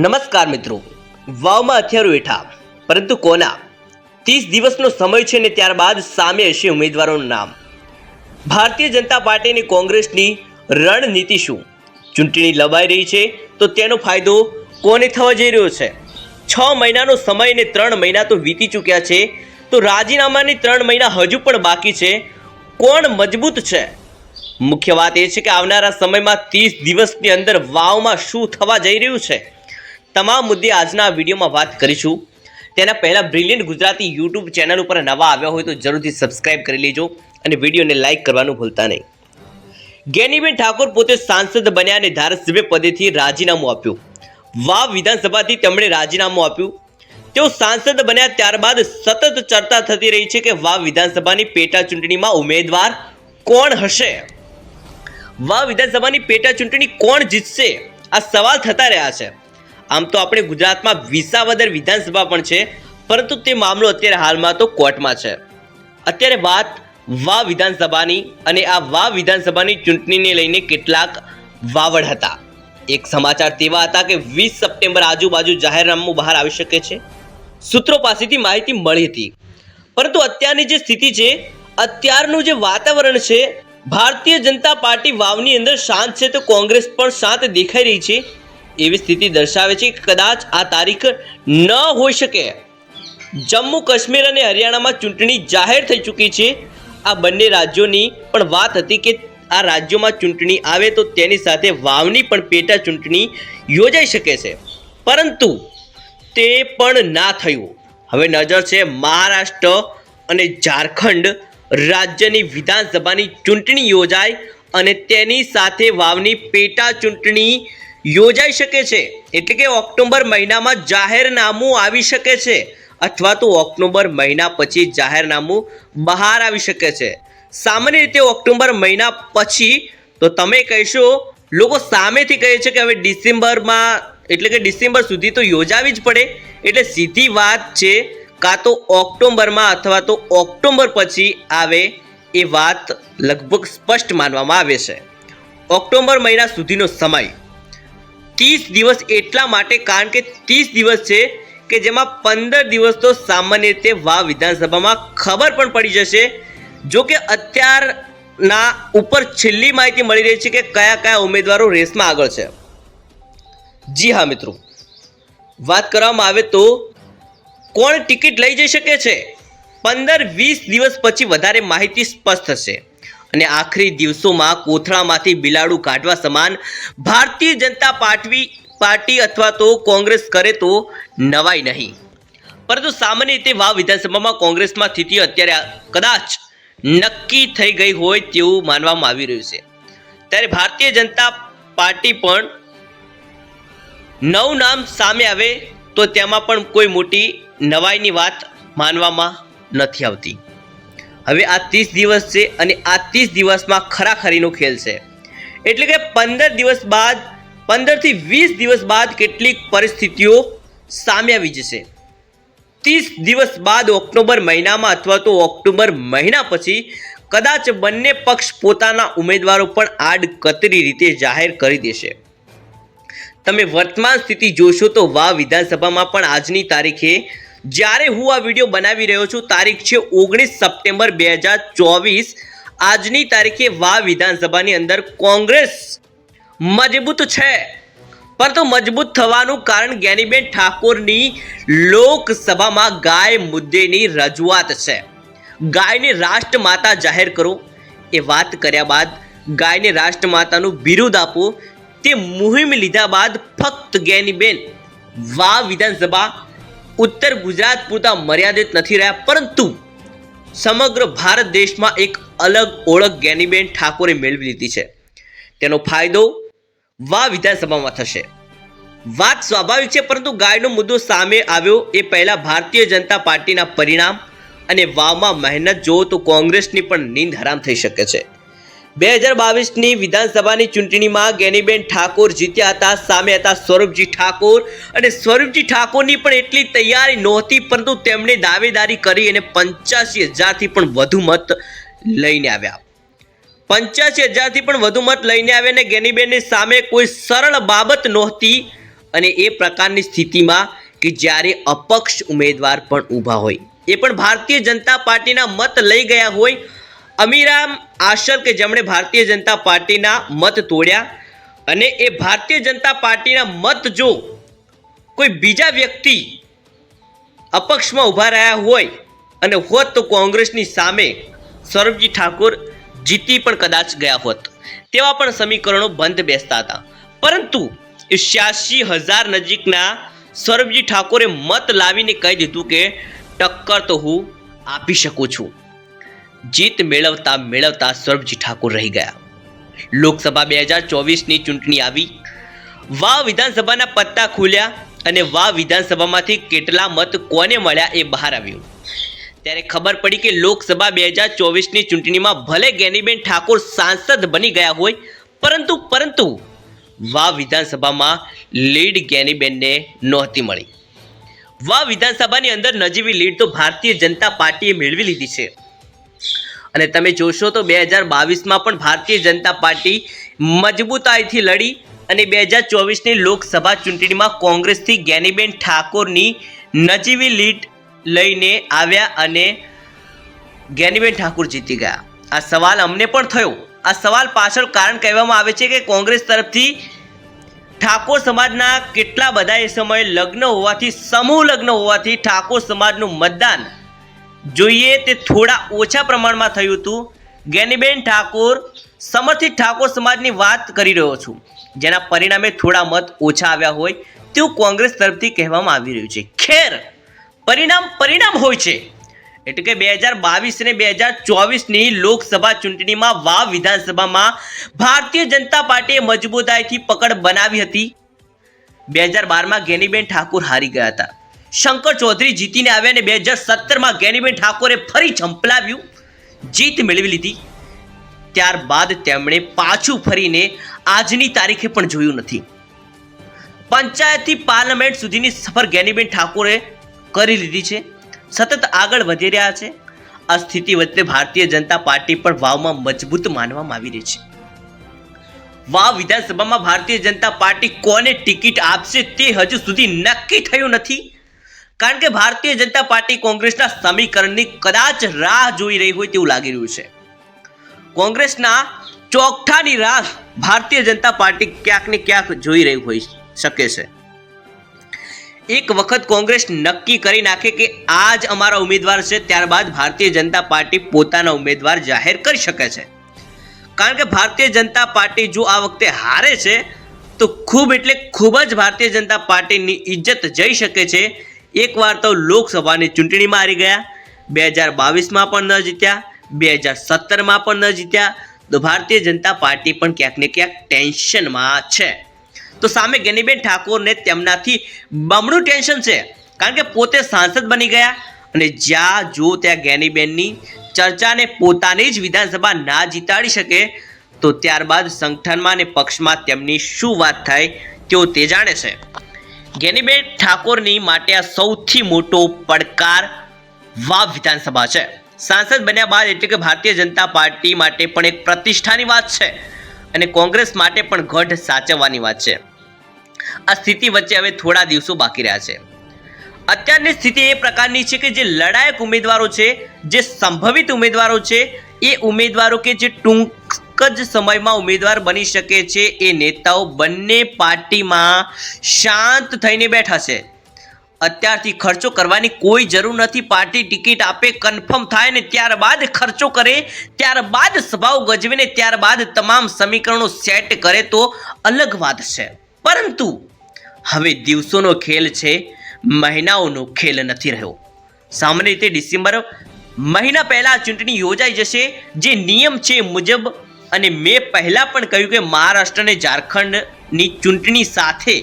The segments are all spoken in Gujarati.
નમસ્કાર મિત્રો. વાવમાં હથિયારો હેઠા. પરંતુ કોના? ત્રીસ દિવસનો સમય છે ને ત્યારબાદ સામે હશે ઉમેદવારોનું નામ. ભારતીય જનતા પાર્ટીની કોંગ્રેસની રણનીતિ શું? ચૂંટણી લવાઈ રહી છે તો તેનો ફાયદો કોને થવા જઈ રહ્યો છે? છ મહિનાનો સમય ને ત્રણ મહિના તો વીતી ચૂક્યા છે. તો રાજીનામાની ત્રણ મહિના હજુ પણ બાકી છે. કોણ મજબૂત છે? મુખ્ય વાત એ છે કે આવનારા સમયમાં ત્રીસ દિવસની અંદર વાવમાં શું થવા જઈ રહ્યું છે? તમામ મુદ્દે આજના વિડીયોમાં વાત કરીશું. તેના પહેલાં બ્રિલિયન્ટ ગુજરાતી યુટ્યુબ ચેનલ ઉપર નવા આવ્યા હોય તો જરૂરથી સબસ્ક્રાઇબ કરી લેજો અને વિડીયોને લાઇક કરવાનું ભૂલતા નહીં. ગેનીબેન ઠાકોર પોતે સાંસદ બન્યા અને ધારાસભ્ય પદેથી રાજીનામું આપ્યું. વાવ વિધાનસભાથી તેમણે રાજીનામું આપ્યું. તેઓ સાંસદ બન્યા ત્યારબાદ સતત ચર્ચા થતી રહી છે કે વાવ વિધાનસભાની પેટા ચૂંટણીમાં ઉમેદવાર કોણ હશે? વાવ વિધાનસભાની પેટા ચૂંટણી કોણ જીતશે? આ સવાલ થતા રહ્યા છે. આમ તો આપણે ગુજરાતમાં વિસાવદર વિધાનસભા પણ છે, પરંતુ તે મામલો અત્યારે હાલમાં તો કોર્ટમાં છે. અત્યારે વાત વા વિધાનસભાની અને આ વા વિધાનસભાની ચૂંટણીને લઈને કેટલાક વાવડ હતા. એક સમાચાર તેવા હતા કે વીસ સપ્ટેમ્બર આજુબાજુ જાહેરનામું બહાર આવી શકે છે. સૂત્રો પાસેથી માહિતી મળી હતી. પરંતુ અત્યારની જે સ્થિતિ છે, અત્યારનું જે વાતાવરણ છે, ભારતીય જનતા પાર્ટી વાવની અંદર શાંત છે તો કોંગ્રેસ પણ શાંત દેખાઈ રહી છે. એવી સ્થિતિ દર્શાવે છે કે કદાચ આ તારીખ ન હોઈ શકે. જમ્મુ કાશ્મીર અને હરિયાણામાં ચૂંટણી જાહેર થઈ ચૂકી છે. આ બંને રાજ્યોની પણ વાત હતી કે આ રાજ્યોમાં ચૂંટણી આવે તો તેની સાથે વાવની પણ પેટા ચૂંટણી યોજાઈ શકે છે. પરંતુ તે પણ ના થયું. હવે નજર છે મહારાષ્ટ્ર અને ઝારખંડ રાજ્યની વિધાનસભાની ચૂંટણી યોજાય અને તેની સાથે વાવની પેટા ચૂંટણી યોજાઈ શકે છે. એટલે કે ઓક્ટોબર મહિનામાં જાહેરનામું આવી શકે છે અથવા તો ઓક્ટોબર મહિના પછી જાહેરનામું બહાર આવી શકે છે. સામાન્ય રીતે ઓક્ટોબર મહિના પછી તો તમે કહેશો, લોકો સામેથી કહે છે કે હવે ડિસેમ્બરમાં, એટલે કે ડિસેમ્બર સુધી તો યોજાવી જ પડે. એટલે સીધી વાત છે, કાં તો ઓક્ટોબરમાં અથવા તો ઓક્ટોબર પછી આવે એ વાત લગભગ સ્પષ્ટ માનવામાં આવે છે. ઓક્ટોબર મહિના સુધીનો સમય. ત્રીસ દિવસ એટલા માટે, કારણ કે ત્રીસ દિવસ છે કે જેમાં પંદર દિવસ તો સામાન્ય રીતે વાવ વિધાનસભામાં ખબર પણ પડી જશે. જો કે અત્યારના ઉપર છેલ્લી માહિતી મળી રહી છે કે કયા કયા ઉમેદવારો રેસમાં આગળ છે. જી હા, મિત્રો. વાત કરવામાં આવે તો કોણ ટિકિટ લઈ જઈ શકે છે? પંદર વીસ દિવસ પછી વધારે માહિતી સ્પષ્ટ થશે. અને આખરી દિવસોમાં કોથળામાંથી બિલાડું કાઢવા સમાન ભારતીય જનતા પાર્ટી પાર્ટી અથવા તો કોંગ્રેસ કરે તો નવાઈ નહીં. પરંતુ સામાન્ય રીતે વાવ વિધાનસભામાં કોંગ્રેસમાં સ્થિતિ અત્યારે કદાચ નક્કી થઈ ગઈ હોય તેવું માનવામાં આવી રહ્યું છે. ત્યારે ભારતીય જનતા પાર્ટી પણ નવું નામ સામે આવે તો તેમાં પણ કોઈ મોટી નવાઈની વાત માનવામાં નથી આવતી. હવે આ ત્રીસ દિવસ છે અને આ ત્રીસ દિવસમાં ખરાખરીનો ખેલ છે. એટલે કે પંદર દિવસ બાદ પંદરથી વીસ દિવસ બાદ કેટલીક પરિસ્થિતિઓ સામે આવી જશે. ત્રીસ દિવસ બાદ ઓક્ટોબર મહિનામાં અથવા તો ઓક્ટોબર મહિના પછી કદાચ બંને પક્ષ પોતાના ઉમેદવારો પણ આડકતરી રીતે જાહેર કરી દેશે. તમે વર્તમાન સ્થિતિ જોશો તો વા વિધાનસભામાં પણ આજની તારીખે જ્યારે હું આ વીડિયો બનાવી રહ્યો છું, તારીખ છે ઓગણીસ સપ્ટેમ્બર બે હજાર ચોવીસ. આજની તારીખે વા વિધાનસભાની અંદર કોંગ્રેસ મજબૂત છે. પરંતુ મજબૂત થવાનું કારણ જ્ઞાનીબેન ઠાકોરની લોકસભામાં ગાય મુદ્દેની રજૂઆત છે. ગાયને રાષ્ટ્રમાતા જાહેર કરો. એ વાત કર્યા બાદ ગાયને રાષ્ટ્રમાતાનું બિરુદ આપો. તે મુહિમ લીધા બાદ ફક્ત જ્ઞાનીબેન વા વિધાનસભા ઉત્તર ગુજરાત પૂરતા મર્યાદિત નથી રહ્યા, પરંતુ સમગ્ર ભારત દેશમાં એક અલગ ઓળખ જ્ઞાનીબેન ઠાકોરે મેળવી લીધી છે. તેનો ફાયદો વા વિધાનસભામાં થશે. વાત સ્વાભાવિક છે, પરંતુ ગાયનો મુદ્દો સામે આવ્યો, એ પહેલા ભારતીય જનતા પાર્ટીના પરિણામ અને વાવમાં મહેનત જુઓ તો કોંગ્રેસની પણ નીંદ હરામ થઈ શકે છે. બે હજાર બાવીસની વિધાનસભાની ચૂંટણીમાં ગેનીબેન ઠાકોર જીત્યા હતા, સામે હતા સ્વરૂપજી ઠાકોર. અને સ્વરૂપજી ઠાકોરની પણ એટલી તૈયારી નહોતી, પરંતુ તેમણે દાવેદારી કરી અને પંચ્યાસી હજારથી પણ વધુ મત લઈને આવ્યા. પંચ્યાસી હજારથી પણ વધુ મત લઈને આવ્યા અને ગેનીબેનની સામે કોઈ સરળ બાબત નહોતી. અને એ પ્રકારની સ્થિતિમાં કે જ્યારે અપક્ષ ઉમેદવાર પણ ઊભા હોય. એ પણ ભારતીય જનતા પાર્ટીના મત લઈ ગયા હોય અમીરામ આશર કે જેમણે ભારતીય જનતા પાર્ટીના મત તોડ્યા અને એ ભારતીય જનતા પાર્ટીના મત જો કોઈ બીજા વ્યક્તિ અપક્ષમાં ઊભા રહ્યા હોય અને હોત તો કોંગ્રેસની સામે સૌરભજી ઠાકોર જીતી પણ કદાચ ગયા હોત. તેવા પણ સમીકરણો બંધ બેસતા હતા. પરંતુ છ્યાસી હજાર નજીકના સૌરભજી ઠાકોરે મત લાવીને કહી દીધું કે ટક્કર તો હું આપી શકું છું. જીત મેળવતા મેળવતા સર્વજી ઠાકોર રહી ગયા. લોકસભા બે હજાર ચોવીસની ચૂંટણી આવી. વા વિધાનસભાના પત્તા ખુલ્યા અને વા વિધાનસભામાંથી કેટલા મત કોને મળ્યા એ બહાર આવ્યું. ત્યારે ખબર પડી કે લોકસભા બે હજાર ચોવીસની ચૂંટણીમાં ભલે ગેનીબેન ઠાકોર સાંસદ બની ગયા હોય, પરંતુ પરંતુ વા વિધાનસભામાં લીડ ગેનીબેનને નહોતી મળી. વા વિધાનસભાની અંદર નજીવી લીડ તો ભારતીય જનતા પાર્ટીએ મેળવી લીધી છે. અને તમે જોશો તો બે હજાર બાવીસમાં પણ ભારતીય જનતા પાર્ટી મજબૂતાઈથી લડી અને બે હજાર ચોવીસની લોકસભા ચૂંટણીમાં કોંગ્રેસથી જ્ઞાનીબેન ઠાકોરની નજીવી લીડ લઈને આવ્યા અને જ્ઞાનીબેન ઠાકોર જીતી ગયા. આ સવાલ અમને પણ થયો. આ સવાલ પાછળ કારણ કહેવામાં આવે છે કે કોંગ્રેસ તરફથી ઠાકોર સમાજના કેટલા બધા એ સમયે લગ્ન હોવાથી, સમૂહ લગ્ન હોવાથી ઠાકોર સમાજનું મતદાન જોઈએ તે થોડા ઓછા પ્રમાણમાં થયું હતું. જ્ઞાનીબેન ઠાકોર સમર્થિત ઠાકોર સમાજની વાત કરી રહ્યો છું. જેના પરિણામે થોડા મત ઓછા આવ્યા હોય તેવું કોંગ્રેસ તરફથી કહેવામાં આવી રહ્યું છે. ખેર, પરિણામ પરિણામ હોય છે. એટલે કે બે હજાર બાવીસ અને બે હજાર ચોવીસની લોકસભા ચૂંટણીમાં વાવ વિધાનસભામાં ભારતીય જનતા પાર્ટીએ મજબૂતાઈથી પકડ બનાવી હતી. બે હજાર બારમાં ગેનીબેન ઠાકોર હારી ગયા હતા. શંકર ચૌધરી જીતીને આવ્યા અને બે હજાર સત્તરમાં ગેનીબેન ઠાકોરે ફરી ઝંપલાવ્યું. જીત મેળવી લીધી. ત્યારબાદ તેમણે પાછું ફરીને આજની તારીખે પણ જોયું નથી. પંચાયતથી પાર્લામેન્ટ સુધીની સફર ગેનીબેન ઠાકોરે કરી લીધી છે. સતત આગળ વધી રહ્યા છે. આ સ્થિતિ વચ્ચે ભારતીય જનતા પાર્ટી પણ વાવમાં મજબૂત માનવામાં આવી રહી છે. વાવ વિધાનસભામાં ભારતીય જનતા પાર્ટી કોને ટિકિટ આપશે તે હજુ સુધી નક્કી થયું નથી. કારણ કે ભારતીય જનતા પાર્ટી કોંગ્રેસના સમીકરણની કદાચ રાહ જોઈ રહી હોય તેવું લાગી રહ્યું છે. કોંગ્રેસના ચોકઠાની રાહ ભારતીય જનતા પાર્ટી ક્યાંક ને ક્યાંક જોઈ રહી હોઈ શકે છે. એક વખત કોંગ્રેસ નક્કી કરી નાખે કે આ જ અમારા ઉમેદવાર છે, ત્યારબાદ ભારતીય જનતા પાર્ટી પોતાના ઉમેદવાર જાહેર કરી શકે છે. કારણ કે ભારતીય જનતા પાર્ટી જો આ વખતે હારે છે, તો ખૂબ એટલે ખૂબ જ ભારતીય જનતા પાર્ટીની ઇજ્જત જઈ શકે છે એકવાર તો લોકસભાની ચૂંટણીમાં હારી ગયા. બે હજાર બાવીસમાં પણ ન જીત્યા. બે હજાર સત્તરમાં પણ ન જીત્યા. તો ભારતીય જનતા પાર્ટી પણ ક્યાંક ને ક્યાંક ટેન્શનમાં છે. તો સામે ગેનીબેન ઠાકોરને તેમનાથી બમણું ટેન્શન છે. કારણ કે પોતે સાંસદ બની ગયા અને જ્યાં જો ત્યાં ગેનીબેનની ચર્ચાને પોતાની જ વિધાનસભા ના જીતાડી શકે, તો ત્યારબાદ સંગઠનમાં અને પક્ષમાં તેમની શું વાત થાય તેઓ તે જાણે છે. જ્ઞાનીબેન ઠાકોરની માટે આ સૌથી મોટો પડકાર વાવ વિધાનસભા છે. સાંસદ બન્યા બાદ એટલે કે ભારતીય જનતા પાર્ટી માટે પણ એક પ્રતિષ્ઠાની વાત છે અને કોંગ્રેસ માટે પણ ગઢ સાચવવાની વાત છે. આ સ્થિતિ વચ્ચે હવે થોડા દિવસો બાકી રહ્યા છે. અત્યારની સ્થિતિ એ પ્રકારની છે કે જે લડાયક ઉમેદવારો છે, જે સંભવિત ઉમેદવારો છે, એ ઉમેદવારો કે જે ટૂંક જ સમયમાં ઉમેદવાર બની શકે છે. એ નેતાઓ બંને પાર્ટીમાં શાંત થઈને બેઠા છે. અત્યારથી ખર્ચો કરવાની કોઈ જરૂર નથી. પાર્ટી ટિકિટ આપે, કન્ફર્મ થાય ને ત્યારબાદ ખર્ચો કરે. ત્યારબાદ સભાઓ ગજવીને ત્યારબાદ તમામ સમીકરણો સેટ કરે તો અલગ વાત છે. પરંતુ હવે દિવસોનો ખેલ છે, મહિનાઓનો ખેલ નથી રહ્યો. સામાન્ય રીતે ડિસેમ્બર મહિના પહેલાં ચૂંટણી યોજાઈ જશે. જે નિયમ છે મુજબ અને મેં પહેલાં પણ કહ્યું કે મહારાષ્ટ્ર અને ઝારખંડની ચૂંટણી સાથે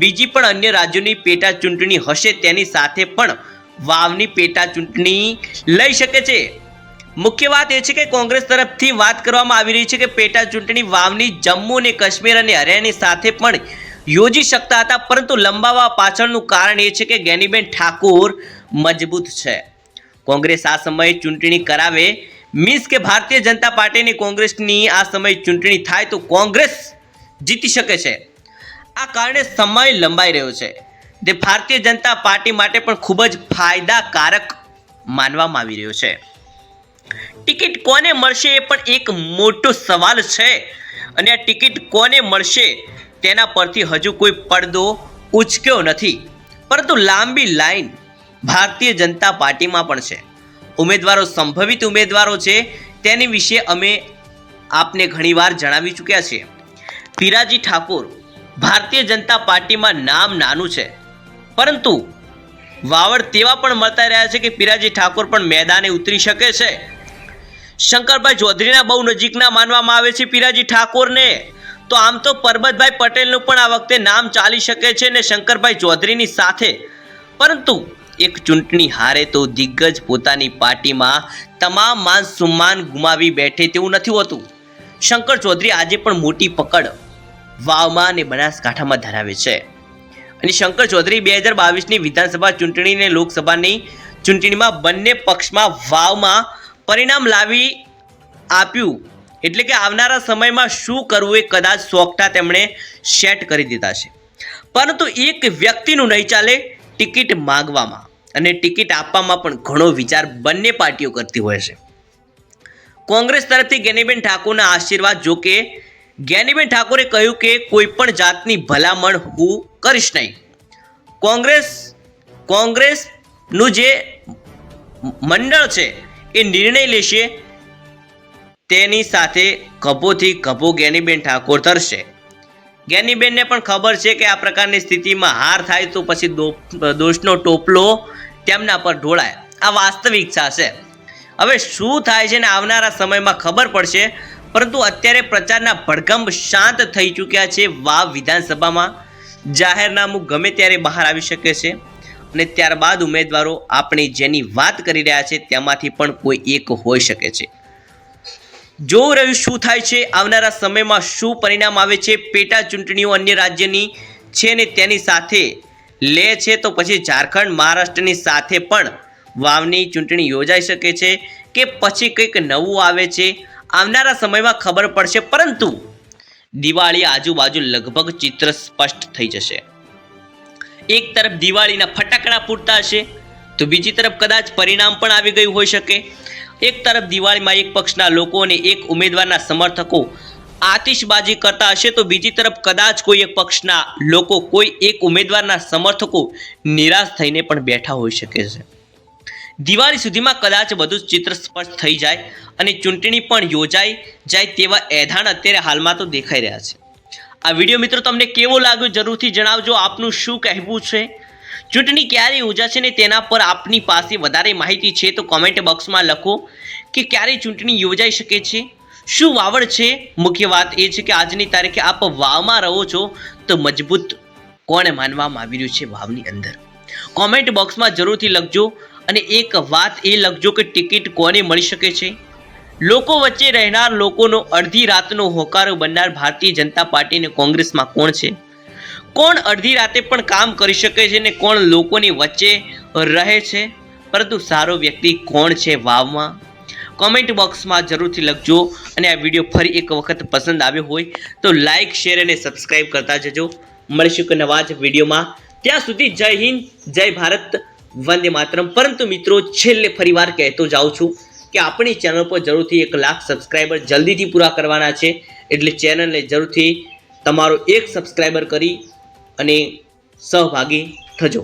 બીજી પણ અન્ય રાજ્યોની પેટા ચૂંટણી હશે તેની સાથે પણ વાવની પેટા ચૂંટણી લઈ શકે છે. મુખ્ય વાત એ છે કે કોંગ્રેસ તરફથી વાત કરવામાં આવી રહી છે કે પેટા ચૂંટણી વાવની જમ્મુ અને કાશ્મીર અને હરિયાણાની સાથે પણ યોજી શકતા હતા, પરંતુ લંબાવવા પાછળનું કારણ એ છે કે ગેનીબેન ઠાકોર મજબૂત છે. કોંગ્રેસ આ સમયે ચૂંટણી કરાવે મીન્સ કે ભારતીય જનતા પાર્ટીની કોંગ્રેસની આ સમય ચૂંટણી થાય તો કોંગ્રેસ જીતી શકે છે. આ કારણે સમય લંબાઈ રહ્યો છે. જે ભારતીય જનતા પાર્ટી માટે પણ ખૂબ જ ફાયદાકારક માનવામાં આવી રહ્યો છે. ટિકિટ કોને મળશે એ પણ એક મોટો સવાલ છે. અને આ ટિકિટ કોને મળશે તેના પરથી હજુ કોઈ પડદો ઉચક્યો નથી. પરંતુ લાંબી લાઈન ભારતીય જનતા પાર્ટીમાં પણ છે. ઉમેદવારો, સંભવિત ઉમેદવારો છે, તેની વિશે અમે આપને ઘણીવાર જણાવી ચૂક્યા છીએ. પીરાજી ઠાકોર ભારતીય જનતા પાર્ટીમાં નામ નાનું છે. પરંતુ વાવડ તેવા પણ મળતા રહ્યા છે કે પીરાજી ઠાકોર પણ મેદાને ઉતરી શકે છે. શંકરભાઈ ચૌધરીના બહુ નજીકના માનવામાં આવે છે પીરાજી ઠાકોરને. તો આમ તો પરબતભાઈ પટેલનું પણ આ વખતે નામ ચાલી શકે છે ને શંકરભાઈ ચૌધરીની સાથે. પરંતુ એક ચૂંટણી હારે તો દિગ્ગજ પોતાની પાર્ટીમાં તમામ માન સન્માન ગુમાવી બેઠે તેવું નથી હોતું. શંકર ચૌધરી આજે પણ મોટી પકડ વાવમાં અને બનાસકાંઠામાં ધરાવે છે. અને શંકર ચૌધરી બે હજાર બાવીસની વિધાનસભા ચૂંટણી અને લોકસભાની ચૂંટણીમાં બંને પક્ષમાં વાવમાં પરિણામ લાવી આપ્યું. એટલે કે આવનારા સમયમાં શું કરવું એ કદાચ સોગટા તેમણે સેટ કરી દીધા છે. પરંતુ એક વ્યક્તિનું નહીં ચાલે ટિકિટ માગવામાં અને ટિકિટ આપવામાં પણ ઘણો વિચાર બંને પાર્ટીઓ કરતી હોય છે. કોંગ્રેસ તરફથી જ્ઞાનીબેન ઠાકોરના આશીર્વાદ જો કે, જ્ઞાનીબેન ઠાકોરે કહ્યું કે કોઈ પણ જાતની ભલામણ હું કરીશ નહીં. કોંગ્રેસ, કોંગ્રેસનું જે મંડળ છે એ નિર્ણય લેશે, તેની સાથે કભોથી કભો જ્ઞાનીબેન ઠાકોર ધરશે જ્ઞાનીબેનને પણ ખબર છે કે આ પ્રકારની સ્થિતિમાં હાર થાય તો પછી દોષનો ટોપલો તેમના પર ઢોળાય. આ વાસ્તવિકતા છે. હવે શું થાય છે ને આવનારા સમયમાં ખબર પડશે, પરંતુ અત્યારે પ્રચારના ભડકંપ શાંત થઈ ચૂક્યા છે વાવ વિધાનસભામાં. જાહેરનામું ગમે ત્યારે બહાર આવી શકે છે અને ત્યારબાદ ઉમેદવારો આપણે જેની વાત કરી રહ્યા છે તેમાંથી પણ કોઈ એક હોઈ શકે છે. જોવું રહ્યું શું થાય છે, આવનારા સમયમાં શું પરિણામ આવે છે, પેટા ચૂંટણીઓ અન્ય રાજ્યની છે ને તેની સાથે લે છે તો પછી ઝારખંડ મહારાષ્ટ્રની સાથે પણ વાવની ચૂંટણી યોજાઈ શકે છે કે પછી કંઈક નવું આવે છે, આવનારા સમયમાં ખબર પડશે, પરંતુ દિવાળી આજુબાજુ લગભગ ચિત્ર સ્પષ્ટ થઈ જશે. એક તરફ દિવાળીના ફટાકડા ફૂટતા હશે, તો બીજી તરફ કદાચ પરિણામ પણ આવી ગયું હોઈ શકે. એક તરફ દિવાળીમાં એક પક્ષના લોકો અને એક ઉમેદવારના સમર્થકો આતિશબાજી કરતા હશે તો બીજી તરફ કદાચ કોઈ એક પક્ષના લોકો કોઈ એક ઉમેદવારના સમર્થકો નિરાશ થઈને પણ બેઠા હોઈ શકે છે. દિવાળી સુધીમાં કદાચ બધું ચિત્ર સ્પષ્ટ થઈ જાય અને ચૂંટણી પણ યોજાઈ જાય તેવા એધાણ અત્યારે હાલમાં તો દેખાઈ રહ્યા છે. આ વીડિયો મિત્રો તમને કેવો લાગ્યો જરૂરથી જણાવજો. આપનું શું કહેવું છે? ચૂંટણી ક્યારે યોજાશે ને તેના પર આપની પાસે વધારે માહિતી છે તો કોમેન્ટ બોક્સમાં લખો કે ક્યારે ચૂંટણી યોજાઈ શકે છે. શું વાવડ છે? મુખ્ય વાત એ છે કે આજની તારીખે આપ વાવમાં રહો છો તો મજબૂત કોણે માનવામાં આવી રહ્યું છે વાવની અંદર? કોમેન્ટ બોક્સમાં જરૂરથી લખજો અને એક વાત એ લખજો કે ટિકિટ કોને મળી શકે છે? લોકો વચ્ચે રહેનાર લોકોનો અડધી રાતનો હોકારો બનનાર ભારતીય જનતા પાર્ટી અને કોંગ્રેસમાં કોણ છે? કોણ અડધી રાતે પણ કામ કરી શકે છે ને કોણ લોકોની વચ્ચે રહે છે? પરંતુ સારો વ્યક્તિ કોણ છે વાવમાં કોમેન્ટ બોક્સમાં જરૂરથી લખજો અને આ વીડિયો ફરી એક વખત પસંદ આવ્યો હોય તો લાઇક શેર અને સબસ્ક્રાઈબ કરતા જજો. મળીશું કે નવા જ વિડીયોમાં ત્યાં સુધી જય હિન્દ, જય ભારત, વંદે માતરમ. પરંતુ મિત્રો, છેલ્લે ફરીવાર કહેતો જાઉં છું કે આપણી ચેનલ પર જરૂરથી એક લાખ સબસ્ક્રાઈબર જલ્દીથી પૂરા કરવાના છે. એટલે ચેનલને જરૂરથી તમારો એક સબસ્ક્રાઈબર કરી અને સહભાગી થજો.